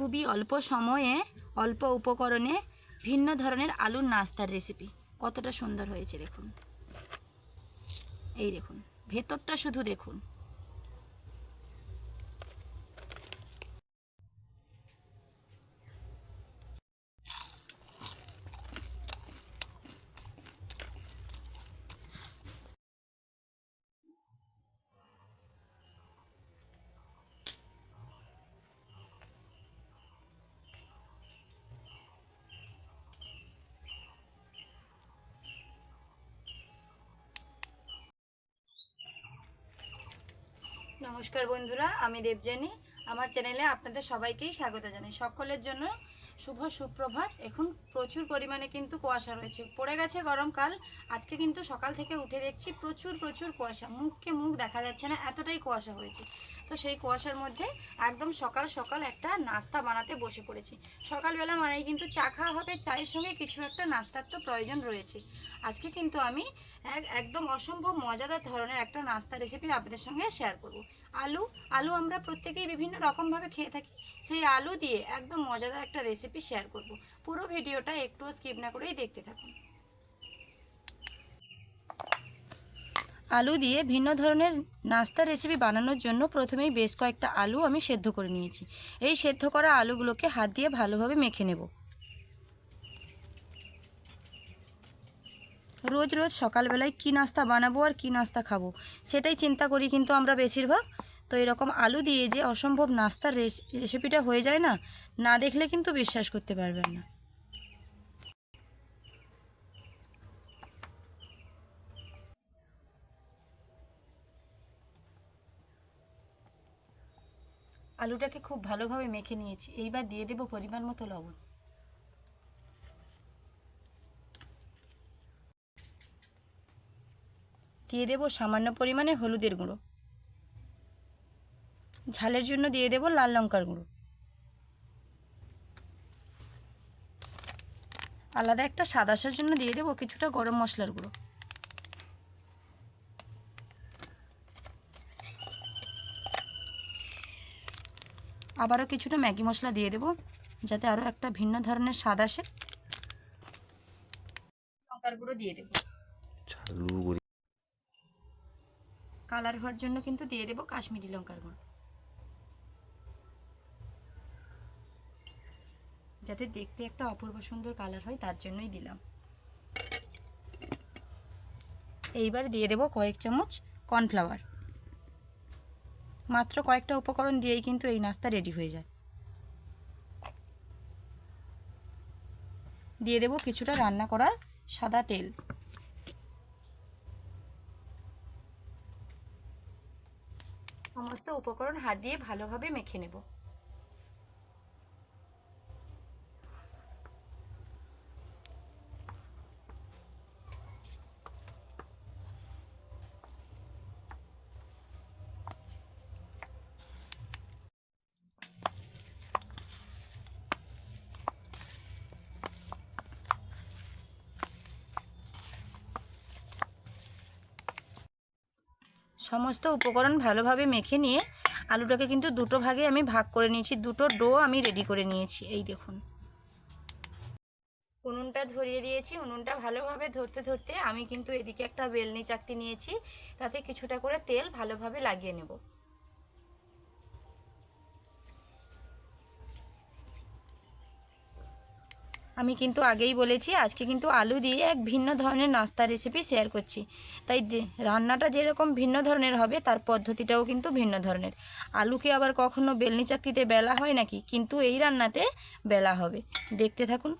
খুবই অল্প সময়ে, অল্প উপকরণে ভিন্ন ধরনের আলুর নাস্তার রেসিপি কতটা সুন্দর হয়েছে দেখুন। এই দেখুন, ভেতরটা শুধু দেখুন। নমস্কার বন্ধুরা, আমি দেবজানী আমার চ্যানেলে আপনাদের সবাইকেই স্বাগত জানাই। সকলের জন্য শুভ সুপ্রভাত। এখন প্রচুর পরিমাণে কিন্তু কুয়াশা রয়েছে। পড়ে গেছে গরমকাল। আজকে কিন্তু সকাল থেকে উঠে দেখছি প্রচুর প্রচুর কুয়াশা। মুখকে মুখ দেখা যাচ্ছে না, এতটাই কুয়াশা হয়েছে। তো সেই কুয়াশার মধ্যে একদম সকাল সকাল একটা নাস্তা বানাতে বসে পড়েছি। সকালবেলা মানেই কিন্তু চা খাওয়া হবে, চায়ের সঙ্গে কিছু একটা নাস্তার তো প্রয়োজন রয়েছে। আজকে কিন্তু আমি এক, একদম অসম্ভব মজাদার ধরনের একটা নাস্তা রেসিপি আপনাদের সঙ্গে শেয়ার করব। আলু আলু আমরা প্রত্যেকেই বিভিন্ন রকমভাবে খেয়ে থাকি। সেই আলু দিয়ে একদম মজাদার একটা রেসিপি শেয়ার করব। পুরো ভিডিওটা একটুও স্কিপ না করেই দেখতে থাকুন। আলু দিয়ে ভিন্ন ধরনের নাস্তা রেসিপি বানানোর জন্য প্রথমেই বেশ কয়েকটা আলু আমি সেদ্ধ করে নিয়েছি। এই সেদ্ধ করা আলুগুলোকে হাত দিয়ে ভালোভাবে মেখে নেব। রোজ রোজ সকালবেলায় কী নাস্তা বানাবো আর কী নাস্তা খাব? সেটাই চিন্তা করি কিন্তু আমরা বেশিরভাগ। তো এরকম আলু দিয়ে যে অসম্ভব নাস্তার রেস- রেসিপিটা হয়ে যায় না না দেখলে কিন্তু বিশ্বাস করতে পারবেন না। আলুটাকে খুব ভালোভাবে মেখে নিয়েছি। এইবার দিয়ে দেবো পরিমাণ মতো লবণ। দিয়ে দেবো সামান্য পরিমাণে হলুদের গুঁড়ো। ঝালের জন্য দিয়ে দেবো লাল লঙ্কার গুঁড়ো। আলাদা একটা সাদাসার জন্য দিয়ে দেবো কিছুটা গরম মশলার গুঁড়ো। আবারও কিছুটা ম্যাগি মশলা দিয়ে দেবো, যাতে আরও একটা ভিন্ন ধরনের স্বাদ আসে। লঙ্কার গুঁড়ো দিয়ে দেবো। কালার হওয়ার জন্য কিন্তু দিয়ে দেবো কাশ্মীরি লঙ্কার গুঁড়ো। যাতে দেখতে একটা অপূর্ব সুন্দর কালার হয়, তার জন্যই দিলাম। এইবার দিয়ে দেবো কয়েক চামচ কর্নফ্লাওয়ার। মাত্র কয়েকটা উপকরণ দিয়েই কিন্তু এই নাস্তা রেডি হয়ে যায়। দিয়ে দেবো কিছুটা রান্না করার সাদা তেল। সমস্ত উপকরণ হাত দিয়ে ভালোভাবে মেখে নেব। সমস্ত উপকরণ ভালোভাবে মেখে নিয়ে আলুটাকে কিন্তু দুটো ভাগে আমি ভাগ করে নিয়েছি। দুটো ডো আমি রেডি করে নিয়েছি। এই দেখুন। উনুনটা ধরিয়ে দিয়েছি। উনুনটা ভালোভাবে ধরতে ধরতে আমি কিন্তু এদিকে একটা বেলনি চাকতি নিয়েছি। তাতে কিছুটা করে তেল ভালোভাবে লাগিয়ে নেব। আমি কিন্তু আগেই বলেছি, আজকে কিন্তু আলু দিয়ে এক ভিন্ন ধরনের নাস্তা রেসিপি শেয়ার করছি। তাই রান্নাটা যেরকম ভিন্ন ধরনের হবে, তার পদ্ধতিটাও কিন্তু ভিন্ন ধরনের। আলুকে আবার কখনো বেলনি চাকতিতে বেলা হয় নাকি? কিন্তু এই রান্নাতে বেলা হবে। দেখতে থাকুন।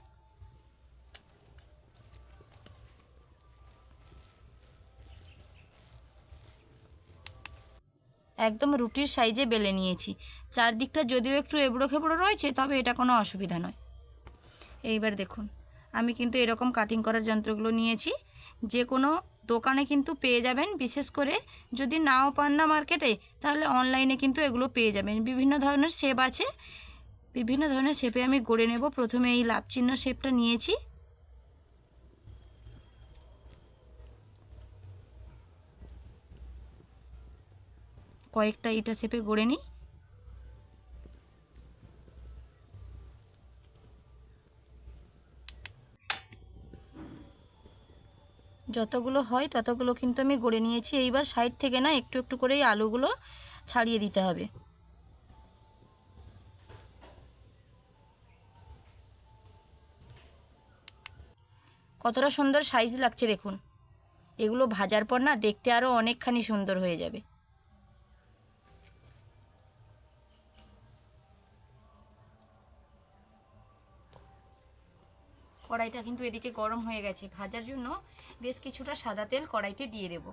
একদম রুটির সাইজে বেলে নিয়েছি। চারদিকটা যদিও একটু এবড়ো খেবড়ো রয়েছে, তবে এটা কোনো অসুবিধা নয়। এইবার দেখুন। আমি কিন্তু এরকম কাটিং করার যন্ত্রগুলো নিয়েছি। যে কোনো দোকানে কিন্তু পেয়ে যাবেন। বিশেষ করে যদি নাও পান না মার্কেটে তাহলে অনলাইনে কিন্তু এগুলো পেয়ে যাবেন। বিভিন্ন ধরনের শেপ আছে। বিভিন্ন ধরনের শেপে আমি গড়ে নেব। প্রথমে এই লাভ চিহ্ন শেপটা নিয়েছি। কয়েকটা ইটা শেপে গড়ে নিই। যতগুলো হয় ততগুলো কিন্তু আমি গড়ে নিয়েছি। এইবার সাইড থেকে না একটু একটু করে এই আলুগুলো ছাড়িয়ে দিতে হবে। কতটা সুন্দর সাইজ লাগছে দেখুন। এগুলো ভাজার পর না দেখতে আরও অনেকখানি সুন্দর হয়ে যাবে। কড়াইটা কিন্তু এদিকে গরম হয়ে গেছে। ভাজার জন্য বেশ কিছুটা সাদা তেল কড়াইতে দিয়ে দেব।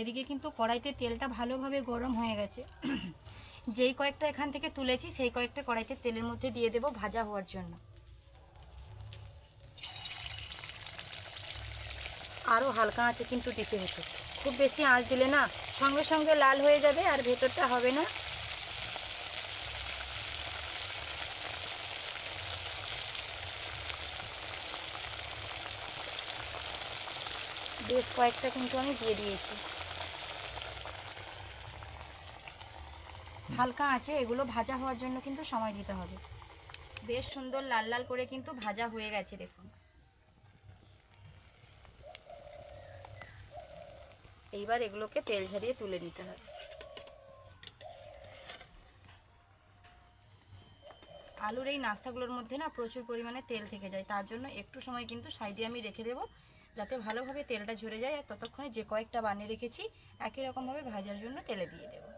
এদিকে কিন্তু কড়াইতে তেলটা ভালোভাবে গরম হয়ে গেছে। যেই কয়েকটা এখান থেকে তুলেছি, সেই কয়েকটা কড়াইতে তেলের মধ্যে দিয়ে দেব ভাজা হওয়ার জন্য। আরও হালকা আঁচে কিন্তু দিতে হতো। খুব বেশি আঁচ দিলে না সঙ্গে সঙ্গে লাল হয়ে যাবে আর ভেতরটা হবে না। বেশ কয়েকটা কিন্তু আমি দিয়ে দিয়েছি। হালকা আঁচে এগুলো ভাজা হওয়ার জন্য কিন্তু সময় দিতে হবে। বেশ সুন্দর লাল লাল করে কিন্তু ভাজা হয়ে গেছে দেখুন এইবার এগুলোকে তেল ঝরিয়ে তুলে নিতে হবে। আলুর এই নাস্তাগুলোর মধ্যে না প্রচুর পরিমাণে তেল থেকে যায়, তার জন্য একটু সময় কিন্তু সাইডে আমি রেখে দেবো, যাতে ভালোভাবে তেলটা ঝরে যায় আর ততক্ষণে যে কয়েকটা বানিয়ে রেখেছি, একই রকমভাবে ভাজার জন্য তেলে দিয়ে দেবো।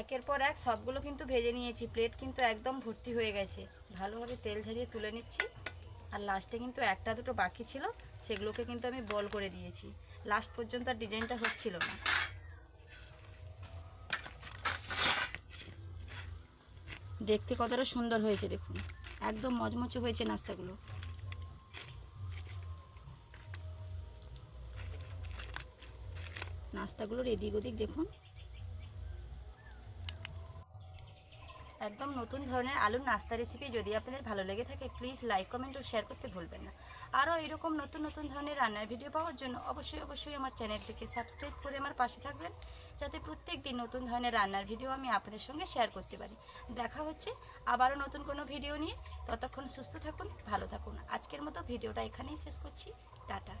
একের পর এক সবগুলো কিন্তু ভেজে নিয়েছি, প্লেট কিন্তু একদম ভর্তি হয়ে গেছে। ভালোভাবে তেল ঝরিয়ে তুলে নিচ্ছি। আর লাস্টে কিন্তু একটা দুটো বাকি ছিল, সেগুলোকে কিন্তু আমি বল করে দিয়েছি। লাস্ট পর্যন্ত আর ডিজাইনটা হচ্ছিল না। দেখতে কতটা সুন্দর হয়েছে, দেখুন। একদম মজমচে হয়েছে নাস্তাগুলো। নাস্তাগুলোর এদিক ওদিক দেখুন। একদম নতুন ধরনের আলুর নাস্তা রেসিপি যদি আপনাদের ভালো লেগে থাকে প্লিজ লাইক কমেন্ট ও শেয়ার করতে ভুলবেন না। আরও এরকম নতুন নতুন ধরনের রান্নার ভিডিও পাওয়ার জন্য অবশ্যই অবশ্যই আমার চ্যানেলটিকে সাবস্ক্রাইব করে আমার পাশে থাকবেন, যাতে প্রত্যেক দিন নতুন ধরনের রান্নার ভিডিও আমি আপনাদের সঙ্গে শেয়ার করতে পারি। দেখা হচ্ছে আবারও নতুন কোনো ভিডিও নিয়ে। ততক্ষণ সুস্থ থাকুন, ভালো থাকুন। আজকের মতো ভিডিওটা এখানেই শেষ করছি। টাটা।